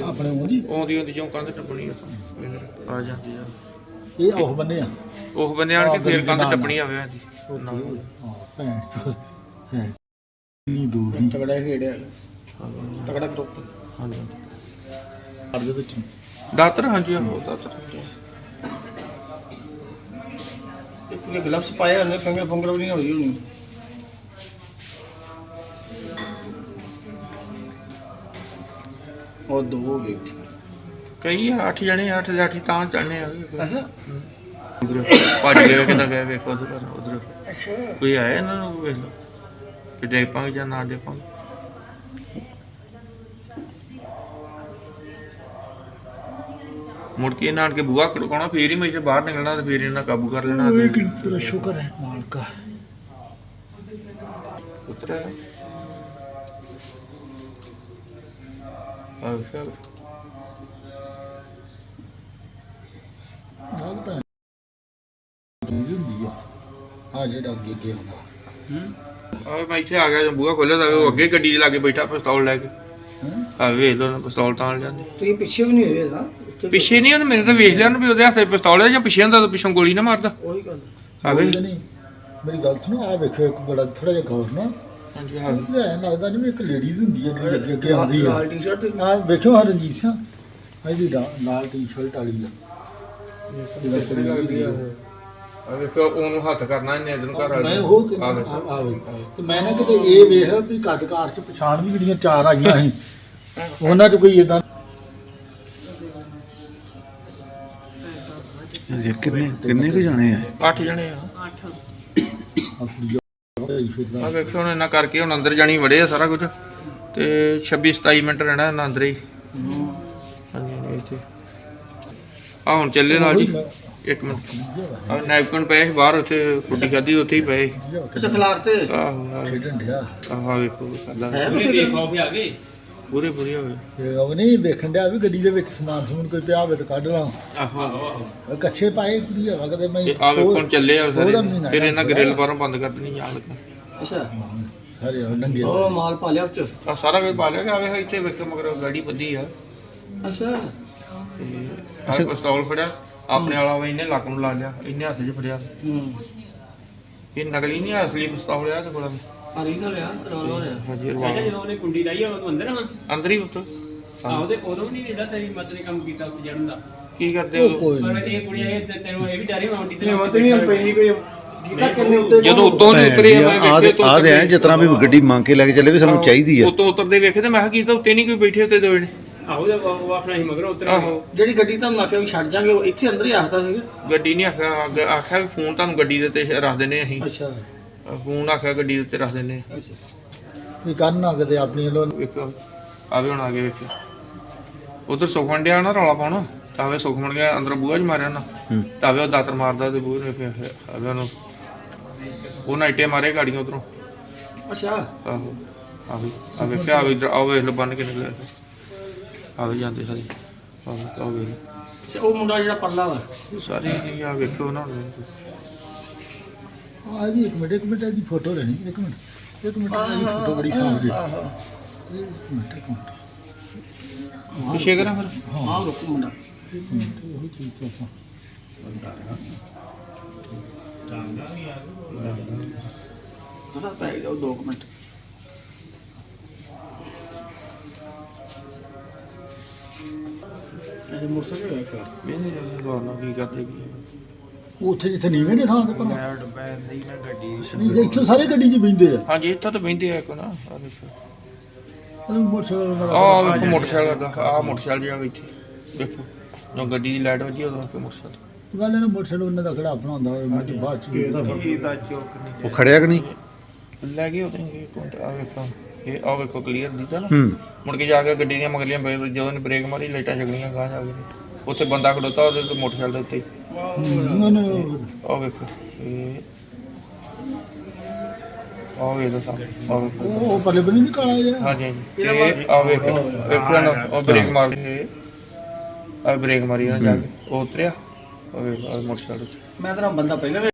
ਆਪਣੇ ਉਹਦੀ ਆਉਂਦੀ ਆਉਂਦੀ ਚੋਂ ਕੰਧ ਟੱਪਣੀ ਆ। ਆ ਜਾਂਦੀ ਆ। ਇਹ ਉਹ ਬੰਨੇ ਆ? ਉਹ ਬੰਨੇ ਆਣ ਕੇ ਆਹ, ਫੇਰ ਕੰਧ। ਟੱਪਣੀ ਆਵੇ ਹਾਂਜੀ ਹਾਂ ਭੈਣ ਚੋਦ। ਹੈ। ਨਹੀਂ ਦੂਰ ਨਹੀਂ ਤਗੜਾ ਖੇੜਿਆ ਤਗੜਾ ਗਰੁੱਪ ਹਾਂਜੀ। ਘਰ ਦੇ ਵਿੱਚ? ਦਾਤਰ ਹਾਂਜੀ ਉਹ ਦਾਤਰ ਇਹ ਗਲਵਸ ਪਾਏ ਉਹਨੇ ਫਿੰਗਰ ਫੰਗਰ ਵੀ ਨਹੀਂ ਹੋਈ ਹੋਣੀ। ਉਹ ਦੋ ਹੋ ਗਏ ਕਈ ਆ, ਅੱਠ ਜਣੇ ਅੱਠ ਦੇ ਅੱਠ ਹੀ ਤਾਂ ਚੜਨੇ ਆ। ਅੱਛਾ। ਉਧਰ ਭੱਜ ਗਏ ਕਿੱਦਾਂ ਗਏ ਵੇਖੋ ਉਧਰ ਉਧਰ। ਅੱਛਾ। ਕੋਈ ਆਇਆ ਇਹਨਾਂ ਨੂੰ ਵੇਖ ਲਓ। ਕਿ ਦੇ ਪਾਂਗੇ ਜਾਂ ਨਾ ਦੇ ਪਾਂਗੇ ਮੁੜ ਕੇ ਇਹਨਾਂ ਆਣ ਕੇ ਬੂਹਾ ਖੜਕਾਉਣਾ ਫੇਰ ਹੀ ਮੈਂ ਇੱਥੇ ਬਾਹਰ ਨਿਕਲਣਾ ਤੇ ਫੇਰ ਇਹਨਾਂ ਕਾਬੂ ਕਰ ਲੈਣਾ। ਉਹ ਕਿ ਤੇਰਾ ਸ਼ੁਕਰ ਹੈ ਮਾਲਕਾ। ਉਤਰਿਆ ਆ ਫਿਰ ਨਾਲ ਭੈਣ ਚੀਜ਼ ਹੁੰਦੀ ਆ ਆ ਜਿਹੜਾ ਅੱਗੇ ਅੱਗੇ ਆਉਂਦਾ ਆ ਮੈਂ ਇੱਥੇ ਆ ਗਿਆ ਜਦੋਂ ਬੂਹਾ ਖੋਲਿਆ ਤਾਂ ਉਹ ਅੱਗੇ ਗੱਡੀ ਦੇ ਲਾਗੇ ਬੈਠਾ ਪਿਸਤੌਲ ਲੈ ਕੇ। ਹੈਂ? ਆ ਵੇਖ ਲਓ ਨਾ ਪਿਸਤੌਲ ਤਾਂ ਜਾਂਦੇ ਤੁਸੀਂ ਪਿੱਛੇ ਵੀ ਨਹੀਂ ਹੋਏ ਨਾ ਇੱਥੇ ਪਿੱਛੇ ਨਹੀਂ ਉਹਨੇ ਮੇਰੇ ਤਾਂ ਵੇਖ ਲਿਆ ਨਾ ਵੀ ਉਹਦੇ ਹੱਥੇ ਪਿਸਤੌਲ ਹੈ ਜਾਂ ਪਿੱਛੇ ਹੁੰਦਾ ਤਾਂ ਪਿੱਛੋਂ ਗੋਲੀ ਨਾ ਮਾਰਦਾ। ਉਹੀ ਗੱਲ। ਆ ਵੇ ਕੋਈ ਨਹੀਂ। ਮੇਰੀ ਗੱਲ ਸੁਣੋ ਆ ਵੇਖੋ ਇੱਕ ਬੜਾ ਥੋੜਾ ਜਿਹਾ ਗੌਰ ਨਾ ਹਾਂਜੀ ਹਾਂ। ਮੈਨੂੰ ਐਂ ਲੱਗਦਾ ਜਿਵੇਂ ਇੱਕ ਲੇਡੀਜ਼ ਹੁੰਦੀ ਹੈ ਜਿਹੜੀ ਅੱਗੇ ਅੱਗੇ ਆਉਂਦੀ ਆ। ਲਾਲ ਟੀ-ਸ਼ਰਟ ਆ ਵੇਖਿਓ ਹਾਂ ਰਣਜੀਤ ਸਿੰਘ। ਇਹਦੀ ਡਾ- ਲਾਲ ਟੀ-ਸ਼ਰਟ ਵਾਲੀ ਆ। ਜਿਹੜਾ ਕਿਹੜੀ ਲੱਗਦੀ ਆ ਆ। ਵੇਖੋ ਉਹਨੂੰ ਹੱਥ ਕਰਨਾ ਇਹਨੇ ਇਧਰ ਘਰ ਆ ਮੈਂ ਉਹ ਆ ਆ ਵੇਖੋ। ਆ ਵੇ ਤੇ ਮੈਂ ਨਾ ਕਿਤੇ ਇਹ ਵੇਖ ਵੀ ਕੱਦਕਾਰ ਚ ਪਛਾਣ ਵੀ ਜਿਹੜੀਆਂ ਚਾਰ ਆਈਆਂ ਸੀ। ਉਹਨਾਂ ਚ ਕੋਈ ਇਦਾਂ ਕਿੰਨੇ ਕਿੰਨੇ ਕੁ ਜਾਣੇ ਆ? ਅੱਠ ਜਣੇ ਆ। ਆਪਣੀ ਆ ਵੇਖੋ ਹੁਣ ਇਹਨਾਂ ਕਰਕੇ ਹੁਣ ਅੰਦਰ ਜਾਣੀ ਵੜੇ ਆ ਸਾਰਾ ਕੁਝ। ਤੇ 26 27 ਮਿੰਟ ਰਹਿਣਾ ਇਹਨਾਂ ਅੰਦਰ ਹੀ। ਹਾਂਜੀ ਹਾਂਜੀ ਇੱਥੇ ਆ ਹੁਣ ਚੱਲੇ ਨਾਲ ਜੀ। ਇੱਕ ਮਿੰਟ। ਆ ਨੈਪਕਿਨ ਪਏ ਸੀ ਬਾਹਰ ਉੱਥੇ ਰੋਟੀ ਖਾਧੀ ਉੱਥੇ ਹੀ ਪਏ ਸੀ। ਅੱਛਾ ਖਿਲਾਰ ਤੇ। ਆਹੋ ਆਹੋ। ਖੇਡਣ ਡਿਆ। ਆਹ ਵੇਖੋ ਕਰਦਾ ਹੈ ਵੀ ਆ ਗਏ। ਪੂਰੇ ਪੂਰੇ ਹੋਏ ਤੇ ਉਹ ਨਹੀਂ ਵੇਖਣ ਡਿਆ ਵੀ ਗੱਡੀ ਦੇ ਵਿੱਚ ਸਮਾਨ ਸਮੂਨ ਕੋਈ ਪਿਆ ਹੋਵੇ ਤਾਂ ਕੱਢ ਲਾਂ। ਆਹੋ ਕੱਛੇ ਪਾਏ ਕੁੜੀ ਹਵਾ ਕਦੇ ਮੈਂ ਤੇ ਆ ਵੇਖੋ ਹੁਣ ਚੱਲੇ ਆ ਸਾਰੇ। ਉਹਦਾ ਮਹੀਨਾ ਫਿਰ ਇਹਨਾਂ ਗ੍ਰਿਲ ਬਾਹਰੋਂ ਬੰਦ ਕਰ ਦੇਣੀ ਅੱਛਾ। ਸਾਰੇ ਉਹ ਨੰਗੇ ਉਹ ਮਾਲ ਪਾ ਲਿਆ ਉੱਚ ਆ ਸਾਰਾ ਕੁਝ ਪਾ ਲਿਆ ਕਿ ਆਵੇ ਇੱਥੇ ਵੇਖੋ ਮਗਰ ਗਾੜੀ ਬੱਧੀ ਆ। ਅੱਛਾ। ਤੇ ਆਹ ਪਿਸਤੌਲ ਫੜਿਆ ਆਪਣੇ ਵਾਲਾ ਵਾ ਇਹਨੇ ਲੱਕ ਨੂੰ ਲਾ ਲਿਆ ਇਹਨੇ ਹੱਥ 'ਚ ਫੜਿਆ। ਹੂੰ। ਇਹ ਨਕਲੀ ਨਹੀਂ ਆ, ਅਸਲੀ ਪਿਸਤੌਲ ਆ ਤੇ ਕੋਲ। ਹਰੀ ਨਾਲ ਆ ਰੋਲੋ ਆ ਹਾਂਜੀ ਅੱਛਾ ਰਿਵਾਲਵਰ। ਜਦੋਂ ਉਹਨੇ ਕੁੰਡੀ ਲਾਈ ਆ ਉਦੋਂ ਅੰਦਰ ਆ ਅੰਦਰ ਹੀ ਉੱਤ ਆਹੋ ਤੇ ਉਦੋਂ ਵੀ ਨਹੀਂ ਜਿਹੜਾ ਤੇਰੀ ਮਤ ਨੇ ਕੰਮ ਕੀਤਾ ਉੱਥੇ ਜੜਨ ਦਾ। ਕੀ ਕਰਦੇ ਉਹ ਕੋਈ ਪਰ ਇਹ ਕੁੜੀ ਇਹ ਤੇ ਤੈਨੂੰ ਇਹ ਵੀ ਡਰੀ ਮਾਉਂਦੀ ਤੇ ਮਤ ਨਹੀਂ ਪਹਿਲੀ ਕੋਈ ਉੱਤੇ ਜਦੋਂ ਉੱਤੋਂ ਦੀ ਉਤਰੇ ਮੈਂ ਆ ਵੇਖੇ ਤੋਂ ਆ ਦੇ ਐ ਜਿਸ ਤਰ੍ਹਾਂ ਵੀ ਗੱਡੀ ਮੰਗ ਕੇ ਲੈ ਕੇ ਚੱਲੇ ਵੀ ਸਾਨੂੰ ਚਾਹੀਦੀ ਆ। ਉੱਤੋਂ ਉਤਰਦੇ ਵੇਖੇ ਤੇ ਮੈਂ ਕਿਹਾ ਕੀ ਤਾਂ ਉੱਤੇ ਨਹੀਂ ਕੋਈ ਬੈਠੇ ਉੱਤੇ ਦੋਏ ਨੇ ਆਹੋ ਤੇ ਉਹ ਉਹ ਆਪਣਾ ਹੀ ਮਗਰ ਉਤਰ ਆਹੋ। ਜਿਹੜੀ ਗੱਡੀ ਤੁਹਾਨੂੰ ਆਖਿਆ ਵੀ ਛੱਡ ਜਾਾਂਗੇ ਉਹ ਇੱਥੇ ਅੰਦਰ ਹੀ ਆਖਦਾ ਸੀਗਾ? ਗੱਡੀ ਨਹੀਂ ਆਖਿਆ ਆਖਿਆ ਵੀ ਫੋਨ ਤੁਹਾਨੂੰ ਗੱਡੀ ਦੇ ਉੱਤੇ ਰੱਖ ਦਿੰਨੇ ਅਸੀਂ। ਅੱਛਾ। ਫੋਨ ਆਖਿਆ ਗੱਡੀ ਦੇ ਉੱਤੇ ਰੱਖ ਦਿੰਨੇ ਅੱਛਾ। ਵੀ ਕਰਨ ਨਾ ਕਿਤੇ ਆਪਣੀ ਵੇਖੋ ਆਵੇ ਹੁਣ ਆਗੇ ਵੇਖੋ ਉਧਰ ਸੁਖਮਣ ਡਿਆ ਨਾ ਰੌਲਾ ਪਾਉਣਾ ਤਾਵੇ ਸੁਖਮਣ ਗਿਆ ਅੰਦਰ ਬੂਹਾ ਚ ਮਾਰਿਆ ਨਾ। ਤਾਵੇ ਉਹ ਦਾਤਰ ਮਾਰਦਾ ਤੇ ਬੂਹੇ ਨੇ ਫਿਰ ਆਵੇ ਉਹਨੂੰ ਉਹ ਨਾਈਟੇ ਮਾਰੇ ਗਾੜੀਆਂ ਉਧਰੋਂ। ਅੱਛਾ। ਆਹੋ ਆਵੇ ਆਵੇ ਫਿਰ ਆਵੇ ਇਧਰ ਆਵੇ ਵੇਖ ਲਓ ਬੰਨ ਕੇ ਨਿਕਲਿਆ ਆਵੇ ਜਾਂਦੇ ਸਾਰੇ। ਆਵੇ ਆਵੇ ਅੱਛਾ, ਉਹ ਮੁੰਡਾ ਜਿਹੜਾ ਪਰਲਾ ਵਾ? ਸਾਰੇ ਨਹੀਂ ਆ ਵੇਖੋ ਨਾ। ਹੁਣ। ਆ ਜੀ ਇੱਕ ਮਿੰਟ ਇੱਕ ਮਿੰਟ ਦੀ ਫੋਟੋ ਲੈਣੀ ਇੱਕ ਮਿੰਟ। ਇੱਕ ਮਿੰਟ ਦੀ ਫੋਟੋ ਬੜੀ ਸਾਫ਼ ਜੀ। ਇੱਕ ਮਿੰਟ ਇੱਕ ਮਿੰਟ। ਪਿੱਛੇ ਕਰਾਂ ਫਿਰ? ਹਾਂ। ਰੁਕ ਮੁੰਡਾ। ਇੱਕ ਮਿੰਟ ਉਹੀ ਚੀਜ਼ ਤੋਂ ਆਪਾਂ ਥੋੜਾ ਪੈ ਜਾਓ 2 ਮਿੰਟ। ਇਹ ਮੁਰਸਲ ਹੋਇਆ ਕਰ ਇਹ ਨਹੀਂ ਗੌਰਨਾ ਕੀ ਕਰਦੇ ਕੀ? ਉੱਥੇ ਜਿੱਥੇ ਨੀਵੇਂ ਨੇ ਥਾਂ ਤੇ ਪਰ ਬੈਠ ਬੈਠਦੀ ਨਾ ਗੱਡੀ ਨਹੀਂ ਇੱਥੇ ਸਾਰੇ ਗੱਡੀ 'ਚ ਬੈਂਦੇ ਆ। ਹਾਂਜੀ ਇੱਥੇ ਤਾਂ ਬਹਿੰਦੇ ਆ ਕੋ ਨਾ ਆ ਵੇਖੋ ਉਹ ਮੋਟਰਸਾਈਕਲ ਉਹਨਾਂ ਦਾ ਆ ਵੇਖੋ ਮੋਟਰਸਾਈਕਲ ਦਾ ਆ ਮੋਟਰਸਾਈਕਲ ਜਿਹੜਾ ਇੱਥੇ। ਦੇਖੋ ਜਦੋਂ ਗੱਡੀ ਦੀ ਲਾਈਟ ਵੱਜੀ ਉਦੋਂ ਮੋਟਰਸਾਈਕਲ ਗੱਲ ਇਹਨਾਂ ਮੋਟਰਸਾਈਕਲ ਉਹਨਾਂ ਦਾ ਖੜਾ ਬਣਾਉਂਦਾ ਹੋਇਆ ਮੈਂ ਤੇ ਬਾਅਦ ਚ ਵੀ ਦਾ ਚੌਕ ਨਹੀਂ ਉਹ ਖੜਿਆ ਕਿ ਨਹੀਂ? ਲੈ ਗਏ ਉਹਦੇ ਕੁੰਟ ਆ ਵੇਖੋ ਇਹ ਆ ਵੇਖੋ ਕਲੀਅਰ ਦਿੱਤਾ ਨਾ। ਹੂੰ। ਮੁੜ ਕੇ ਜਾ ਕੇ ਗੱਡੀ ਦੀਆਂ ਮਗਲੀਆਂ ਬ੍ਰੇਕ- ਜਦੋਂ ਨੇ ਬ੍ਰੇਕ ਮਾਰੀ ਲਾਈਟਾਂ ਜਗਣੀਆਂ ਗਾਂ ਜਾ ਕੇ। ਉੱਥੇ ਬੰਦਾ ਖੜੋਤਾ ਉਹਦੇ ਤੇ ਮੋਟਰਸਾਈਕਲ ਦੇ ਉੱਤੇ। ਹੂੰ, ਉਹਨੇ ਆ ਵੇਖੋ ਇਹ ਆ ਵੇਖੋ ਸਾਹਮਣੇ ਆ ਵੇਖੋ। ਉਹ ਪਰਲੇ ਬਣੀ ਨਹੀਂ ਕਾਲਾ ਜਿਹਾ। ਹਾਂਜੀ ਹਾਂਜੀ। ਇਹ ਆ ਵੇਖੋ ਵੇਖੋ ਨਾ ਉਹ ਬ੍ਰੇਕ ਮਾਰ ਆ ਬ੍ਰੇਕ ਮਾਰੀ ਨਾ ਜਾ ਕੇ ਉਹ ਉਤਰਿਆ। ਉਹ ਵੇਖ ਆ ਮੋਟਰਸਾਈਕਲ ਉੱਤੇ ਮੈਂ ਤਾਂ ਬੰਦਾ ਪਹਿਲਾਂ ਵੀ